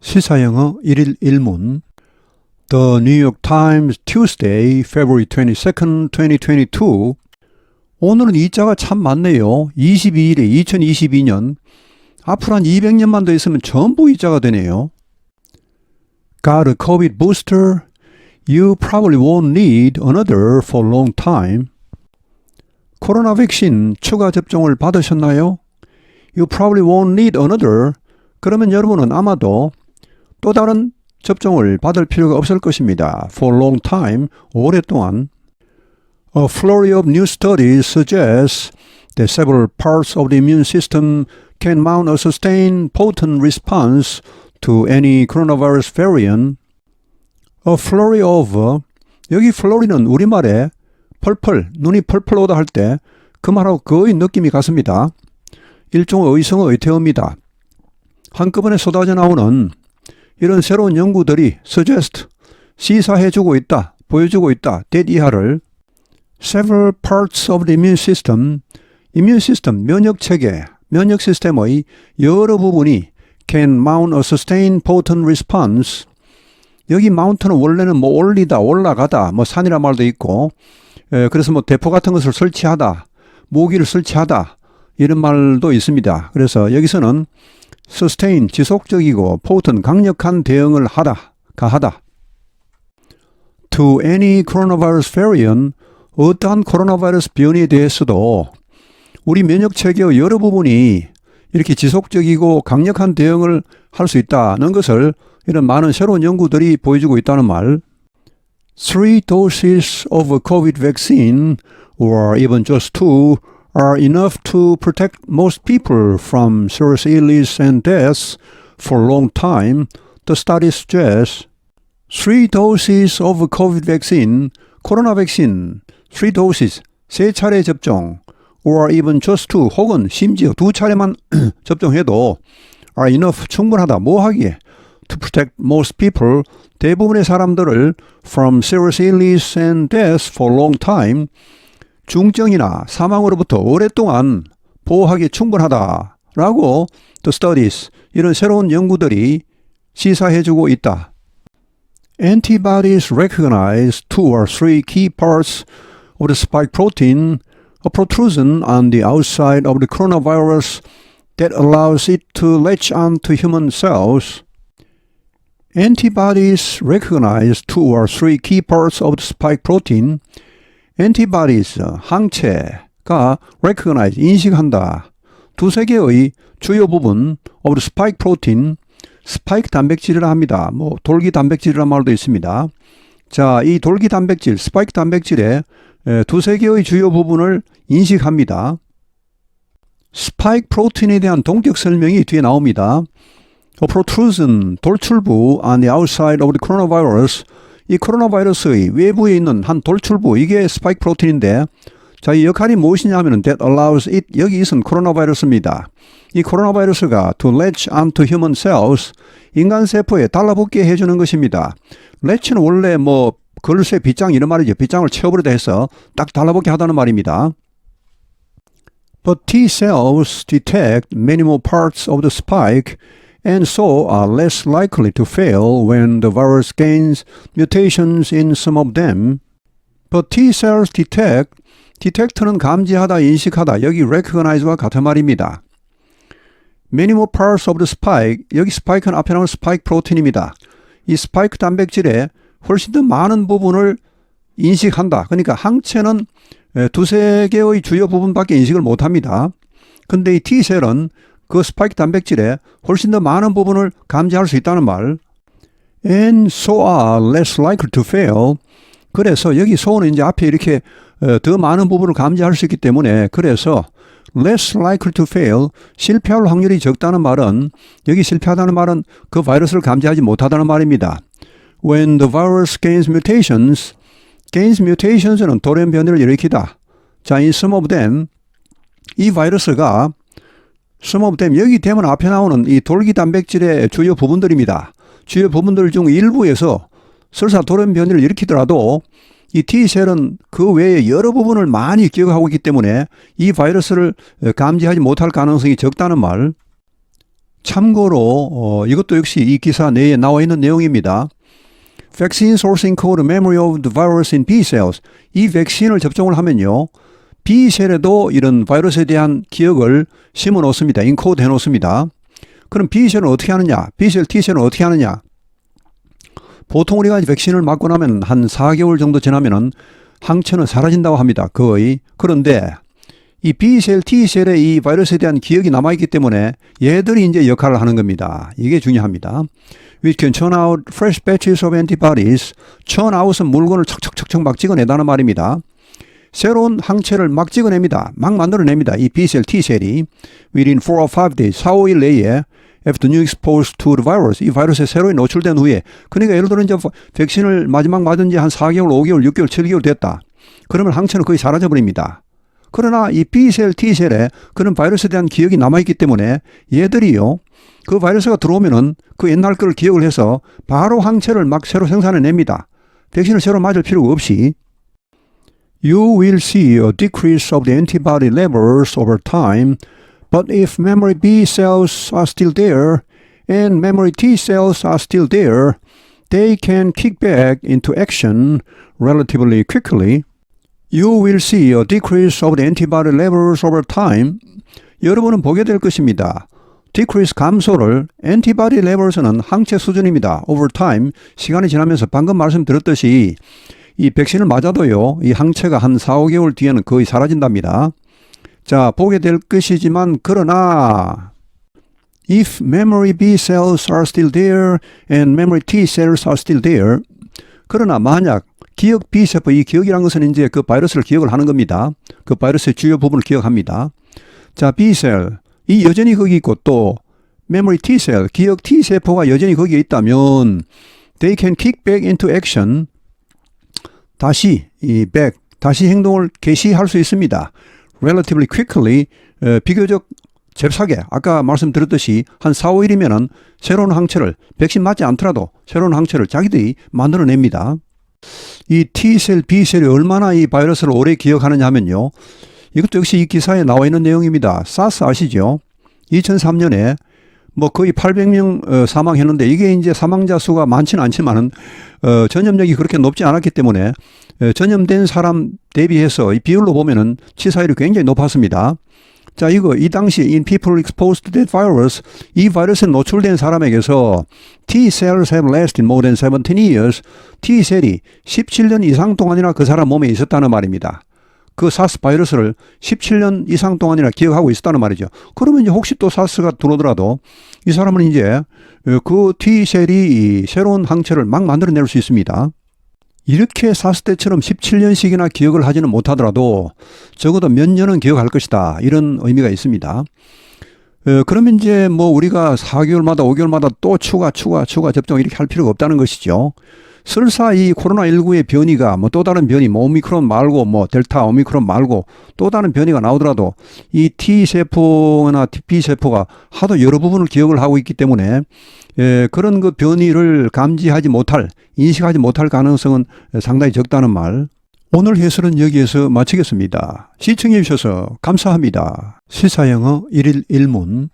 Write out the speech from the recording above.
시사영어 1일 1문 The New York Times Tuesday, February 22nd, 2022 오늘은 이자가 참 많네요. 22일에 2022년 앞으로 한 200년만 더 있으면 전부 이자가 되네요. Got a COVID booster? You probably won't need another for a long time. 코로나 백신 추가 접종을 받으셨나요? You probably won't need another. 그러면 여러분은 아마도 또 다른 접종을 받을 필요가 없을 것입니다. For long time, 오랫동안. A flurry of new studies suggests that several parts of the immune system can mount a sustained potent response to any coronavirus variant. A flurry of 여기 flurry는 우리말에 펄펄 눈이 펄펄 오다 할 때 그 말하고 거의 느낌이 같습니다. 일종의 의성어 의태어입니다. 한꺼번에 쏟아져 나오는 이런 새로운 연구들이 suggest 시사해주고 있다, 보여주고 있다, that 이하를 several parts of the immune system, immune system 면역 체계, 면역 시스템의 여러 부분이 can mount a sustained potent response. 여기 마운트는 원래는 뭐 올리다, 올라가다, 뭐 산이란 말도 있고, 에, 그래서 뭐 대포 같은 것을 설치하다, 모기를 설치하다 이런 말도 있습니다. 그래서 여기서는 sustain 지속적이고 potent 강력한 대응을 하다, 가하다. To any coronavirus variant 어떠한 코로나 바이러스 변이에 대해서도 우리 면역 체계의 여러 부분이 이렇게 지속적이고 강력한 대응을 할 수 있다는 것을 이런 많은 새로운 연구들이 보여주고 있다는 말. Three doses of a COVID vaccine, or even just two, are enough to protect most people from serious illness and deaths for a long time, the study suggests. Three doses of a COVID vaccine, 코로나 백신, three doses, 세 차례 접종, or even just two, 혹은 심지어 두 차례만 접종해도 are enough, 충분하다, 뭐 하기에, to protect most people, 대부분의 사람들을 from serious illness and death for a long time, 중증이나 사망으로부터 오랫동안 보호하기에 충분하다라고 the studies, 이런 새로운 연구들이 시사해주고 있다. Antibodies recognize two or three key parts of the spike protein, a protrusion on the outside of the coronavirus that allows it to latch onto human cells. Antibodies recognize two or three key parts of the spike protein. Antibodies, 항체가 recognize, 인식한다. 두세 개의 주요 부분 of the spike protein, 스파이크 단백질이라 합니다. 뭐 돌기 단백질이라는 말도 있습니다. 자, 이 돌기 단백질, 스파이크 단백질의 에, 두세 개의 주요 부분을 인식합니다. 스파이크 프로틴에 대한 동격 설명이 뒤에 나옵니다. A protrusion, 돌출부 on the outside of the coronavirus. 이 코로나 바이러스의 외부에 있는 한 돌출부, 이게 스파이크 프로틴인데, 자, 이 역할이 무엇이냐 하면은 that allows it, 여기 있은 코로나 바이러스입니다. 이 코로나 바이러스가 to latch onto human cells, 인간 세포에 달라붙게 해주는 것입니다. latch는 원래 뭐, 걸쇠, 빗장 이런 말이죠. 빗장을 채워버리다 해서 딱 달라붙게 하다는 말입니다. But T cells detect many more parts of the spike and so are less likely to fail when the virus gains mutations in some of them. But T cells detect, detect는 감지하다, 인식하다, 여기 recognize와 같은 말입니다. Many more parts of the spike, 여기 스파이크는 앞에 나온 스파이크 프로틴입니다. 이 스파이크 단백질에 훨씬 더 많은 부분을 인식한다. 그러니까 항체는 에, 두세 개의 주요 부분밖에 인식을 못합니다. 근데 이 T셀은 그 스파이크 단백질에 훨씬 더 많은 부분을 감지할 수 있다는 말. And so are less likely to fail. 그래서 여기 so는 이제 앞에 이렇게 어, 더 많은 부분을 감지할 수 있기 때문에 그래서 less likely to fail 실패할 확률이 적다는 말은 여기 실패하다는 말은 그 바이러스를 감지하지 못하다는 말입니다. When the virus gains mutations, gains mutations는 돌연 변이를 일으키다. 자, in some of them 이 바이러스가 them 여기 되면 앞에 나오는 이 돌기 단백질의 주요 부분들입니다. 주요 부분들 중 일부에서 설사 돌연 변이를 일으키더라도 이 T셀은 그 외에 여러 부분을 많이 기억하고 있기 때문에 이 바이러스를 감지하지 못할 가능성이 적다는 말. 참고로 어, 이것도 역시 이 기사 내에 나와 있는 내용입니다. Vaccine sourcing code memory of the virus in B cells. 이 백신을 접종을 하면요. B셀에도 이런 바이러스에 대한 기억을 심어 놓습니다. 인코드 해 놓습니다. 그럼 B셀은 어떻게 하느냐? B셀, T셀은 어떻게 하느냐? 보통 우리가 이제 백신을 맞고 나면 한 4개월 정도 지나면은 항체는 사라진다고 합니다. 거의. 그런데 이 B셀, T셀의 이 바이러스에 대한 기억이 남아있기 때문에 얘들이 이제 역할을 하는 겁니다. 이게 중요합니다. We can churn out fresh batches of antibodies. churn out은 물건을 척척척척 막 찍어내다는 말입니다. 새로운 항체를 막 찍어냅니다. 막 만들어냅니다. 이 B셀, T셀이 within 4 or 5 days, 4, 5일 내에 after new exposed to the virus, 이 바이러스에 새로이 노출된 후에 그러니까 예를 들어 이제 백신을 마지막 맞은 지 한 4개월, 5개월, 6개월, 7개월 됐다. 그러면 항체는 거의 사라져 버립니다. 그러나 이 B셀, T셀에 그런 바이러스에 대한 기억이 남아있기 때문에 얘들이요. 그 바이러스가 들어오면은 그 옛날 걸 기억을 해서 바로 항체를 막 새로 생산해냅니다. 백신을 새로 맞을 필요가 없이 You will see a decrease of the antibody levels over time, but if memory B cells are still there and memory T cells are still there, they can kick back into action relatively quickly. You will see a decrease of the antibody levels over time. 여러분은 보게 될 것입니다. decrease 감소를 antibody levels는 항체 수준입니다. over time 시간이 지나면서 방금 말씀드렸듯이 이 백신을 맞아도요. 이 항체가 한 4, 5개월 뒤에는 거의 사라진답니다. 자, 보게 될 것이지만 그러나 if memory B cells are still there and memory T cells are still there 그러나 만약 기억 B세포, 이 기억이란 것은 이제 그 바이러스를 기억을 하는 겁니다. 그 바이러스의 주요 부분을 기억합니다. 자, B셀, 이 여전히 거기 있고 또 memory T셀, 기억 T세포가 여전히 거기에 있다면 they can kick back into action 다시 이 back, 다시 행동을 개시할 수 있습니다. relatively quickly, 어, 비교적 잽싸게 아까 말씀드렸듯이 한 4, 5일이면은 새로운 항체를 백신 맞지 않더라도 새로운 항체를 자기들이 만들어냅니다. 이 T셀, B셀이 얼마나 이 바이러스를 오래 기억하느냐 하면요. 이것도 역시 이 기사에 나와 있는 내용입니다. 사스 아시죠? 2003년에 뭐 거의 800명 어, 사망했는데 이게 이제 사망자 수가 많지는 않지만은 어, 전염력이 그렇게 높지 않았기 때문에 어, 전염된 사람 대비해서 이 비율로 보면은 치사율이 굉장히 높았습니다. 자, 이거 이 당시 in people exposed to that virus 이 바이러스에 노출된 사람에게서 T cells have lasted more than 17 years. T 셀이 17년 이상 동안이나 그 사람 몸에 있었다는 말입니다. 그 사스 바이러스를 17년 이상 동안이나 기억하고 있었다는 말이죠. 그러면 이제 혹시 또 사스가 들어오더라도 이 사람은 이제 그 T셀이 새로운 항체를 막 만들어낼 수 있습니다. 이렇게 사스 때처럼 17년씩이나 기억을 하지는 못하더라도 적어도 몇 년은 기억할 것이다. 이런 의미가 있습니다. 어, 그러면 이제 뭐 우리가 4개월마다 5개월마다 또 추가 추가 추가 접종 이렇게 할 필요가 없다는 것이죠. 설사 이 코로나19의 변이가 뭐 또 다른 변이, 뭐 오미크론 말고 뭐 델타, 오미크론 말고 또 다른 변이가 나오더라도 이 T세포나 B세포가 하도 여러 부분을 기억을 하고 있기 때문에 예, 그런 그 변이를 감지하지 못할, 인식하지 못할 가능성은 상당히 적다는 말. 오늘 해설은 여기에서 마치겠습니다. 시청해 주셔서 감사합니다. 시사영어 1일 1문